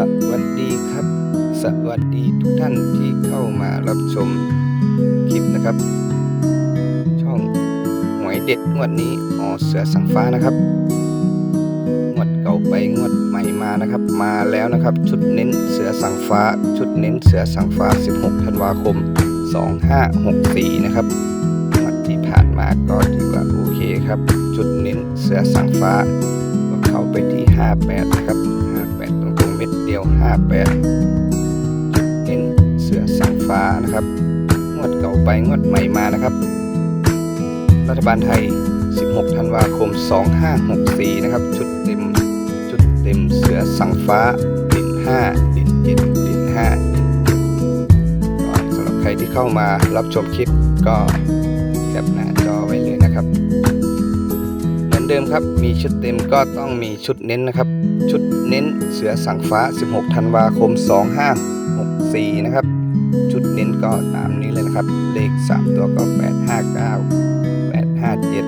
สวัสดีครับ สวัสดีทุกท่านที่เข้ามารับชมคลิปนะครับ ช่องหวยเด็ดงวดนี้ออเสือสังฟ้านะครับงวดเก่าไปงวดใหม่มานะครับ มาแล้วนะครับ ชุดเน้นเสือสังฟ้า ชุดเน้นเสือสังฟ้า 16 ธันวาคม 2564 นะครับงวดที่ผ่านมาก็ถือว่าโอเคครับจุดเน้นเสือสังฟ้าก็เข้าไปที่ 58 นะครับ 58จุดเน้นเสือสังฟ้านะครับ งวดเก่าไปงวดใหม่มานะครับ รัฐบาลไทย 16 ธันวาคม 2564 นะครับจุดเต็มจุดเต็มเสือสังฟ้าด่น5ด่น7เด่น5เด่น7ก็สำหรับใครที่เข้ามารับชมคลิปก็แคปหน้าจอไว้เลยนะครับ เดิมครับ มีชุดเต็มก็ต้องมีชุดเน้นนะครับ ชุดเน้นเสือสังฟ้า 16 ธันวาคม 2564 นะครับ ชุดเน้นก็ตามนี้เลยนะครับ เลข 3 ตัวก็ 859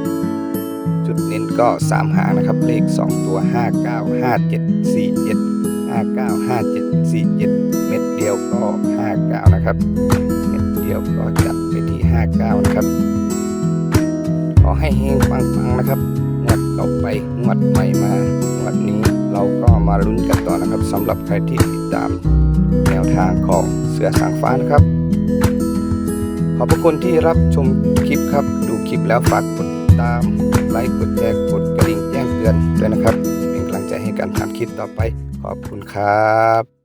857จุดเน้นก็ 3 หางนะครับ เลข 2 ตัว 59 57 47 59 57 47 เม็ดเดียวก็ 59 นะครับ เม็ดเดียวก็จัดไปที่ 59 นะครับ ขอให้เฮงปังๆนะครับ งวดเก่าไปงวดใหม่มางวดนี้เราก็มาลุ้นกันต่อนะครับสำหรับใครที่ติดตามแนวทางของเสือสางฟ้านะครับ ขอบพระคุณที่รับชมคลิปครับ ดูคลิปแล้วฝากกดติดตามกดไลค์กดแชร์กดกระดิ่งแจ้งเตือนด้วยนะครับ เป็นกำลังใจให้การทำคลิปต่อไป ขอบคุณครับ